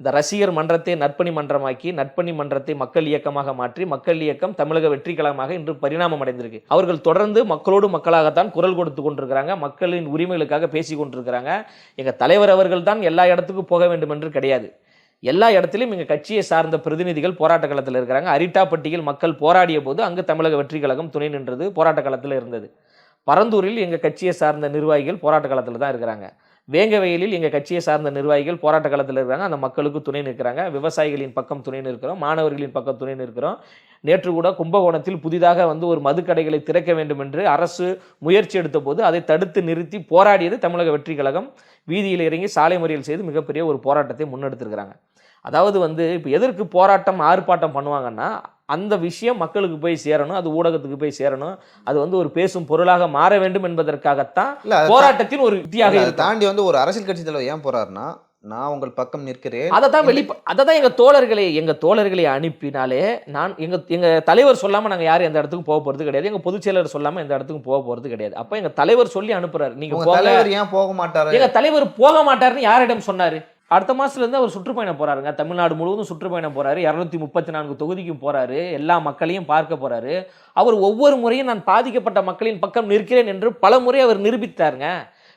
இந்த ரசிகர் மன்றத்தை நற்பணி மன்றமாக்கி நற்பணி மன்றத்தை மக்கள் இயக்கமாக மாற்றி மக்கள் இயக்கம் தமிழக வெற்றிகளமாக இன்று பரிணாமம் அடைந்திருக்கு. அவர்கள் தொடர்ந்து மக்களோடு மக்களாகத்தான் குரல் கொடுத்து கொண்டிருக்கிறாங்க. மக்களின் உரிமைகளுக்காக பேசி கொண்டிருக்கிறாங்க. எங்கள் தலைவர் அவர்கள் தான் எல்லா இடத்துக்கும் போக வேண்டும் என்று கிடையாது. எல்லா இடத்திலும் எங்கள் கட்சியை சார்ந்த பிரதிநிதிகள் போராட்ட களத்தில் இருக்கிறாங்க. அரிட்டாப்பட்டியில் மக்கள் போராடிய போது அங்கு தமிழக வெற்றி கழகம் துணை நின்றது போராட்ட களத்தில் இருந்தது. பரந்தூரில் எங்கள் கட்சியை சார்ந்த நிர்வாகிகள் போராட்ட களத்தில் தான் இருக்கிறாங்க. வேங்கவயலில் எங்கள் கட்சியை சார்ந்த நிர்வாகிகள் போராட்ட காலத்தில் இருக்கிறாங்க. அந்த மக்களுக்கு துணை நிற்கிறாங்க. விவசாயிகளின் பக்கம் துணை நிற்கிறோம். மாணவர்களின் பக்கம் துணை நிற்கிறோம். நேற்று கூட கும்பகோணத்தில் புதிதாக வந்து ஒரு மதுக்கடைகளை திறக்க வேண்டும் என்று அரசு முயற்சி எடுத்த போது அதை தடுத்து நிறுத்தி போராடியது தமிழக வெற்றி கழகம். வீதியில் இறங்கி சாலை மறியல் செய்து மிகப்பெரிய ஒரு போராட்டத்தை முன்னெடுத்திருக்கிறாங்க. அதாவது வந்து இப்போ எதற்கு போராட்டம் ஆர்ப்பாட்டம் பண்ணுவாங்கன்னா அந்த விஷயம் மக்களுக்கு போய் சேரணும் அது ஊடகத்துக்கு போய் சேரணும். அது வந்து ஒரு பேசும் பொருளாக மாற வேண்டும் என்பதற்காகத்தான் போராட்டத்தின் ஒரு இருக்கு தாண்டி வந்து ஒரு அரசியல் கட்சி தலைவர் ஏன் போறாருன்னா நான் உங்கள் பக்கம் நிற்கிறேன். அதை தான் வெளி அதை தான் எங்கள் தோழர்களை எங்கள் தோழர்களை அனுப்பினாலே நான் எங்கள் எங்கள் தலைவர் சொல்லாமல் நாங்கள் யாரும் எந்த இடத்துக்கும் போக போகிறது கிடையாது. எங்கள் பொதுச் செயலர் சொல்லாமல் எந்த இடத்துக்கும் போக போகிறது கிடையாது. அப்போ எங்கள் தலைவர் சொல்லி அனுப்புறாரு. நீங்கள் தலைவர் ஏன் போக மாட்டாரு? எங்கள் தலைவர் போக மாட்டாருன்னு யாரிடம் சொன்னார்? அடுத்த மாதத்துலேருந்து அவர் சுற்றுப்பயணம் போகிறாருங்க தமிழ்நாடு முழுவதும் சுற்றுப்பயணம் போறாரு. இரநூத்தி முப்பத்தி நான்கு தொகுதிக்கும் போகிறாரு எல்லா மக்களையும் பார்க்க போகிறாரு அவர் ஒவ்வொரு முறையும் நான் பாதிக்கப்பட்ட மக்களின் பக்கம் நிற்கிறேன் என்று பல முறை அவர் நிரூபித்தாருங்க.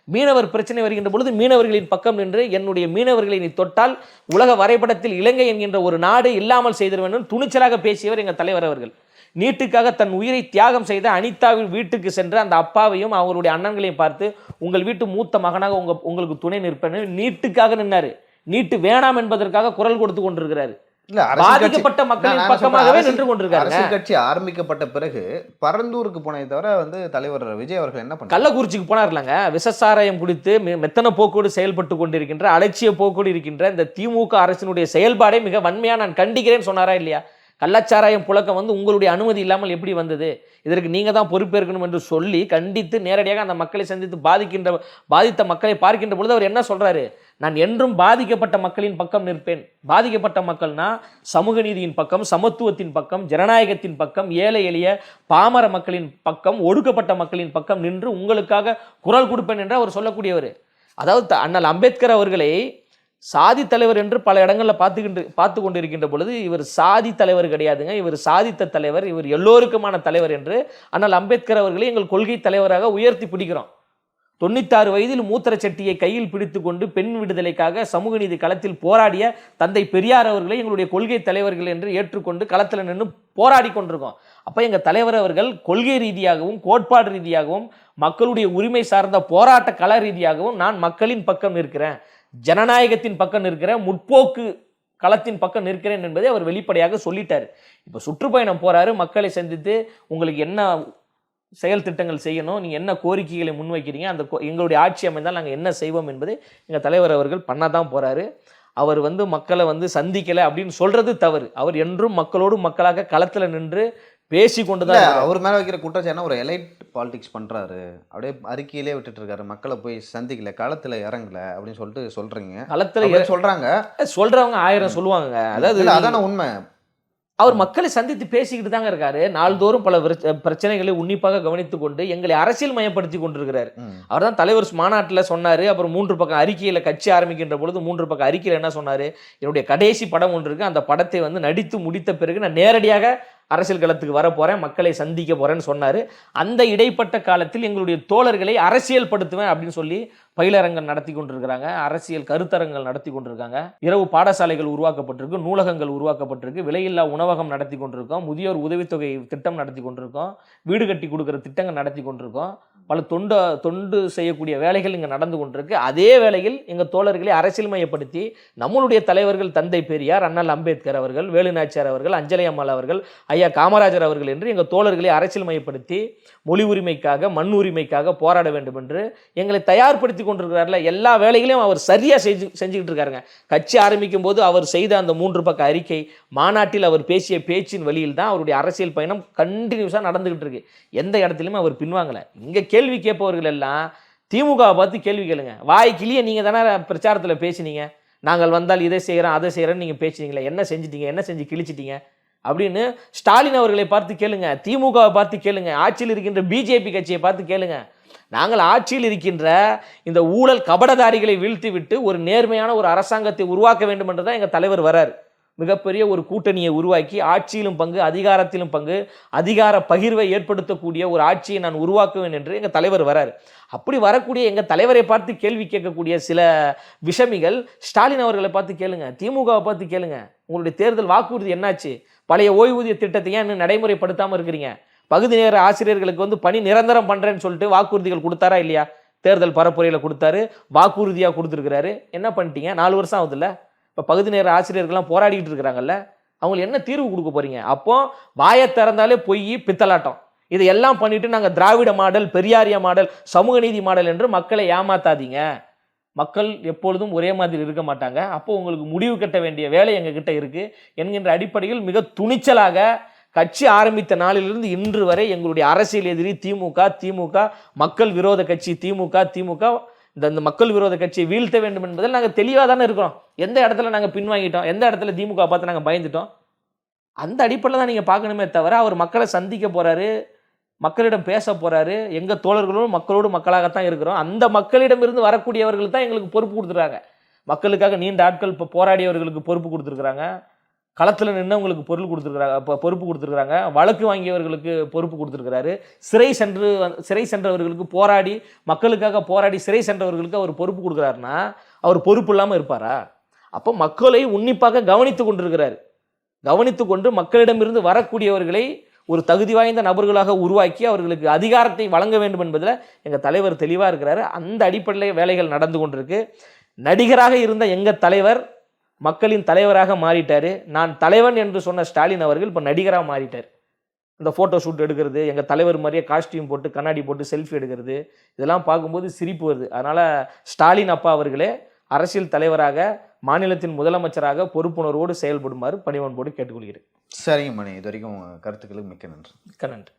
மீனவர் பிரச்சனை வருகின்ற பொழுது மீனவர்களின் பக்கம் நின்று என்னுடைய மீனவர்களை நீ தொட்டால் உலக வரைபடத்தில் இலங்கை என்கின்ற ஒரு நாடு இல்லாமல் செய்திருவேன் துணிச்சலாக பேசியவர் எங்கள் தலைவர் அவர்கள். நீட்டுக்காக தன் உயிரை தியாகம் செய்த அனிதாவின் வீட்டுக்கு சென்று அந்த அப்பாவையும் அவருடைய அண்ணன்களையும் பார்த்து உங்கள் வீட்டு மூத்த மகனாக உங்க உங்களுக்கு துணை நிற்பேன்னு நீட்டுக்காக நின்னாரு. நீட்டு வேணாம் என்பதற்காக குரல் கொடுத்து கொண்டிருக்கிறாரு. பாதிக்கப்பட்ட மக்களின் பக்கமாகவே நின்று கொண்டிருக்காரு அரசியல் கட்சி ஆரம்பிக்கப்பட்ட பிறகு பரந்தூருக்கு போனதை தவிர வந்து தலைவர் விஜய் அவர்கள் என்ன பண்ணாரு? கள்ளக்குறிச்சிக்கு போனார் இல்லைங்க விசசாராயம் குடித்து மெத்தன போக்கோடு செயல்பட்டு கொண்டிருக்கின்ற அலட்சிய போக்கோடு இருக்கின்ற இந்த திமுக அரசினுடைய செயல்பாடை மிக வன்மையா நான் கண்டிக்கிறேன்னு சொன்னாரா இல்லையா? கள்ளச்சாராயம் புழக்கம் வந்து உங்களுடைய அனுமதி இல்லாமல் எப்படி வந்தது? இதற்கு நீங்கள் தான் பொறுப்பேற்கணும் என்று சொல்லி கண்டித்து நேரடியாக அந்த மக்களை சந்தித்து பாதிக்கின்ற பாதித்த மக்களை பார்க்கின்ற பொழுது அவர் என்ன சொல்கிறாரு நான் என்றும் பாதிக்கப்பட்ட மக்களின் பக்கம் நிற்பேன். பாதிக்கப்பட்ட மக்கள்னா சமூக நீதியின் பக்கம் சமத்துவத்தின் பக்கம் ஜனநாயகத்தின் பக்கம் ஏழை எளிய பாமர மக்களின் பக்கம் ஒடுக்கப்பட்ட மக்களின் பக்கம் நின்று உங்களுக்காக குரல் கொடுப்பேன் என்று அவர் சொல்லக்கூடியவர். அதாவது த- அண்ணல் அம்பேத்கர் அவர்களை சாதி தலைவர் என்று பல இடங்களில் பார்த்துக்கிட்டு பார்த்து கொண்டிருக்கின்ற பொழுது இவர் சாதி தலைவர் கிடையாதுங்க. இவர் சாதித்த தலைவர் இவர் எல்லோருக்குமான தலைவர் என்று ஆனால் அம்பேத்கர் அவர்களை எங்கள் கொள்கை தலைவராக உயர்த்தி பிடிக்கிறோம். தொண்ணூத்தாறு வயதில் மூத்திர சட்டியை கையில் பிடித்து கொண்டு பெண் விடுதலைக்காக சமூக நீதி களத்தில் போராடிய தந்தை பெரியார் அவர்களை எங்களுடைய கொள்கை தலைவர்கள் என்று ஏற்றுக்கொண்டு களத்தில் நின்று போராடி கொண்டிருக்கோம். அப்போ எங்கள் தலைவர் அவர்கள் கொள்கை ரீதியாகவும் கோட்பாடு ரீதியாகவும் மக்களுடைய உரிமை சார்ந்த போராட்ட கள ரீதியாகவும் நான் மக்களின் பக்கம் நிற்கிறேன். ஜனநாயகத்தின் பக்கம் நிற்கிறேன் முற்போக்கு களத்தின் பக்கம் நிற்கிறேன் என்பதை அவர் வெளிப்படையாக சொல்லிட்டார். இப்போ சுற்றுப்பயணம் போறாரு மக்களை சந்தித்து உங்களுக்கு என்ன செயல் திட்டங்கள் செய்யணும் நீங்கள் என்ன கோரிக்கைகளை முன்வைக்கிறீங்க அந்த எங்களுடைய ஆட்சி அமைந்தால் நாங்கள் என்ன செய்வோம் என்பதை எங்கள் தலைவர் அவர்கள் பண்ண தான் போகிறாரு அவர் வந்து மக்களை வந்து சந்திக்கலை அப்படின்னு சொல்றது தவறு. அவர் என்றும் மக்களோடு மக்களாக களத்தில் நின்று பேசி கொண்டு தான். அவர் மேல வைக்கிற குற்றச்சாட்டு ஒரு எலைட் பாலிடிக்ஸ் பண்றாரு. அப்படியே அறிக்கையிலே விட்டுட்டு இருக்காரு மக்களை போய் சந்திக்கல களத்துல இறங்கல அப்படின்னு சொல்லிட்டு சொல்றீங்க. களத்துல அப்படியே சொல்றாங்க. சொல்றவங்க ஆயிரம் சொல்லுவாங்க அதாவது அதான உண்மை. அவர் மக்களை சந்தித்து பேசிக்கிட்டு தாங்க இருக்காரு. நாள்தோறும் பல பிரச்சனைகளை உன்னிப்பாக கவனித்துக் கொண்டு எங்களை அரசியல் மயப்படுத்தி கொண்டிருக்கிறார். அவர் தான் தலைவர் மாநாட்டில் சொன்னார். அப்புறம் மூன்று பக்கம் அறிக்கையில் கட்சி ஆரம்பிக்கின்ற பொழுது மூன்று பக்கம் அறிக்கையில் என்ன சொன்னார்? என்னுடைய கடைசி படம் ஒன்று இருக்கு. அந்த படத்தை வந்து நடித்து முடித்த பிறகு நான் நேரடியாக அரசியல் களத்துக்கு வர மக்களை சந்திக்க போகிறேன்னு சொன்னார். அந்த இடைப்பட்ட காலத்தில் எங்களுடைய தோழர்களை அரசியல் படுத்துவேன் அப்படின்னு சொல்லி பயிலரங்கம் நடத்தி கொண்டிருக்கிறாங்க அரசியல் கருத்தரங்கள் நடத்தி கொண்டிருக்காங்க. இரவு பாடசாலைகள் உருவாக்கப்பட்டிருக்கு நூலகங்கள் உருவாக்கப்பட்டிருக்கு விலையில்லா உணவகம் நடத்தி கொண்டிருக்கோம் முதியோர் உதவித்தொகை திட்டம் நடத்தி கொண்டிருக்கோம் வீடு கட்டி கொடுக்குற திட்டங்கள் நடத்தி கொண்டிருக்கோம். பல தொண்டு தொண்டு செய்யக்கூடிய வேலைகள் இங்கே நடந்து கொண்டிருக்கு. அதே வேளையில் எங்கள் தோழர்களை அரசியல்மயப்படுத்தி நம்மளுடைய தலைவர்கள் தந்தை பெரியார் அண்ணல் அம்பேத்கர் அவர்கள் வேலுநாச்சியார் அவர்கள் அஞ்சலி அம்மாள் அவர்கள் ஐயா காமராஜர் அவர்கள் என்று எங்கள் தோழர்களை அரசியல்மயப்படுத்தி மொழி உரிமைக்காக மண் உரிமைக்காக போராட வேண்டும் என்று எங்களை தயார்படுத்தி கொண்டிருக்கிறார்ல. எல்லா வேலைகளையும் அவர் சரியாக செஞ்சு செஞ்சுக்கிட்டு இருக்காருங்க. கட்சி ஆரம்பிக்கும் போது அவர் செய்த அந்த மூன்று பக்க அறிக்கை மாநாட்டில் அவர் பேசிய பேச்சின் வழியில் தான் அவருடைய அரசியல் பயணம் கண்டினியூஸாக நடந்துகிட்டு இருக்கு. எந்த இடத்துலையுமே அவர் பின்வாங்கலை. இங்கே கேள்வி கேட்பவர்கள் எல்லாம் திமுகவை பார்த்து கேள்வி கேளுங்க. வாய் கிளிய நீங்கள் தானே பிரச்சாரத்தில் பேசினீங்க. நாங்கள் வந்தால் இதை செய்கிறோம் அதை செய்கிறோன்னு நீங்கள் பேசுனீங்களே. என்ன செஞ்சிட்டீங்க என்ன செஞ்சு கிழிச்சிட்டீங்க? அப்படின்னு ஸ்டாலின் அவர்களை பார்த்து கேளுங்க. திமுகவை பார்த்து கேளுங்க. ஆட்சியில் இருக்கின்ற பிஜேபி கட்சியை பார்த்து கேளுங்க. நாங்கள் ஆட்சியில் இருக்கின்ற இந்த ஊழல் கபடதாரிகளை வீழ்த்தி விட்டு ஒரு நேர்மையான ஒரு அரசாங்கத்தை உருவாக்க வேண்டும் என்று தான் எங்கள் தலைவர் வரார் மிகப்பெரிய ஒரு கூட்டணியை உருவாக்கி ஆட்சியிலும் பங்கு அதிகாரத்திலும் பங்கு அதிகார பகிர்வை ஏற்படுத்தக்கூடிய ஒரு ஆட்சியை நான் உருவாக்குவேன் என்று எங்கள் தலைவர் வரார். அப்படி வரக்கூடிய எங்கள் தலைவரை பார்த்து கேள்வி கேட்கக்கூடிய சில விஷமிகள் ஸ்டாலின் அவர்களை பார்த்து கேளுங்க திமுகவை பார்த்து கேளுங்க. உங்களுடைய தேர்தல் வாக்குறுதி என்னாச்சு? பழைய ஓய்வூதிய திட்டத்தை ஏன் இன்னும் நடைமுறைப்படுத்தாமல் இருக்கிறீங்க? பகுதி நேர ஆசிரியர்களுக்கு வந்து பணி நிரந்தரம் பண்ணுறேன்னு சொல்லிட்டு வாக்குறுதிகள் கொடுத்தாரா இல்லையா? தேர்தல் பரப்புரையில் கொடுத்தாரு வாக்குறுதியாக கொடுத்துருக்கிறாரு. என்ன பண்ணிட்டீங்க? நாலு வருஷம் ஆகுதுல்ல? இப்போ பகுதி நேர ஆசிரியர்கள்லாம் போராடிக்கிட்டு இருக்கிறாங்கல்ல அவங்களுக்கு என்ன தீர்வு கொடுக்க போறீங்க? அப்போ வாயை திறந்தாலே பொய் பித்தலாட்டம். இதையெல்லாம் பண்ணிட்டு நாங்கள் திராவிட மாடல் பெரியாரிய மாடல் சமூக நீதி மாடல் என்று மக்களை ஏமாத்தாதீங்க. மக்கள் எப்பொழுதும் ஒரே மாதிரி இருக்க மாட்டாங்க. அப்போ உங்களுக்கு முடிவு கட்ட வேண்டிய வேலை எங்ககிட்ட இருக்குது என்கின்ற அடிப்படையில் மிக துணிச்சலாக கட்சி ஆரம்பித்த நாளிலிருந்து இன்று வரை எங்களுடைய அரசியல் எதிரி திமுக திமுக மக்கள் விரோத கட்சி திமுக திமுக இந்த இந்த மக்கள் விரோத கட்சியை வீழ்த்த வேண்டும் என்பதில் நாங்கள் தெளிவாக தானே இருக்கிறோம். எந்த இடத்துல நாங்கள் பின்வாங்கிட்டோம்? எந்த இடத்துல திமுக பார்த்து நாங்கள் பயந்துட்டோம்? அந்த அடிப்படையில் தான் நீங்கள் பார்க்கணுமே தவிர அவர் மக்களை சந்திக்க போகிறாரு மக்களிடம் பேச போகிறாரு எங்கள் தோழர்களும் மக்களோடு மக்களாகத்தான் இருக்கிறோம். அந்த மக்களிடமிருந்து வரக்கூடியவர்கள் தான் எங்களுக்கு பொறுப்பு கொடுத்துருக்காங்க. மக்களுக்காக நீண்ட ஆட்கள் இப்போ போராடியவர்களுக்கு பொறுப்பு கொடுத்துருக்குறாங்க. களத்தில் நின்றவங்களுக்கு பொருள் கொடுத்துருக்குறாங்க இப்போ பொறுப்பு கொடுத்துருக்குறாங்க. வழக்கு வாங்கியவர்களுக்கு பொறுப்பு கொடுத்துருக்கிறாரு. சிறை சென்று சிறை சென்றவர்களுக்கு போராடி மக்களுக்காக போராடி சிறை சென்றவர்களுக்கு அவர் பொறுப்பு கொடுக்குறாருன்னா அவர் பொறுப்பு இல்லாமல் இருப்பாரா? அப்போ மக்களை உன்னிப்பாக கவனித்து கொண்டிருக்கிறார். கவனித்து கொண்டு மக்களிடமிருந்து வரக்கூடியவர்களை ஒரு தகுதி வாய்ந்த நபர்களாக உருவாக்கி அவர்களுக்கு அதிகாரத்தை வழங்க வேண்டும் என்பதில் எங்கள் தலைவர் தெளிவாக இருக்கிறாரு. அந்த அடிப்படையில் வேலைகள் நடந்து கொண்டிருக்கு. நடிகராக இருந்த எங்கள் தலைவர் மக்களின் தலைவராக மாறிட்டாரு. நான் தலைவன் என்று சொன்ன ஸ்டாலின் அவர்கள் இப்போ நடிகராக மாறிட்டார். இந்த ஃபோட்டோ ஷூட் எடுக்கிறது எங்கள் தலைவர் மாதிரியே காஸ்டியூம் போட்டு கண்ணாடி போட்டு செல்ஃபி எடுக்கிறது இதெல்லாம் பார்க்கும்போது சிரிப்பு வருது. அதனால் ஸ்டாலின் அப்பா அவர்களே அரசியல் தலைவராக மாநிலத்தின் முதலமைச்சராக பொறுப்புணர்வோடு செயல்படுமாறு பணிவன்போடு கேட்டுக்கொள்கிறேன். சரிங்க மணி இது வரைக்கும் கருத்துக்களுக்கு மிக்க நன்றி. மிக்க நன்றி.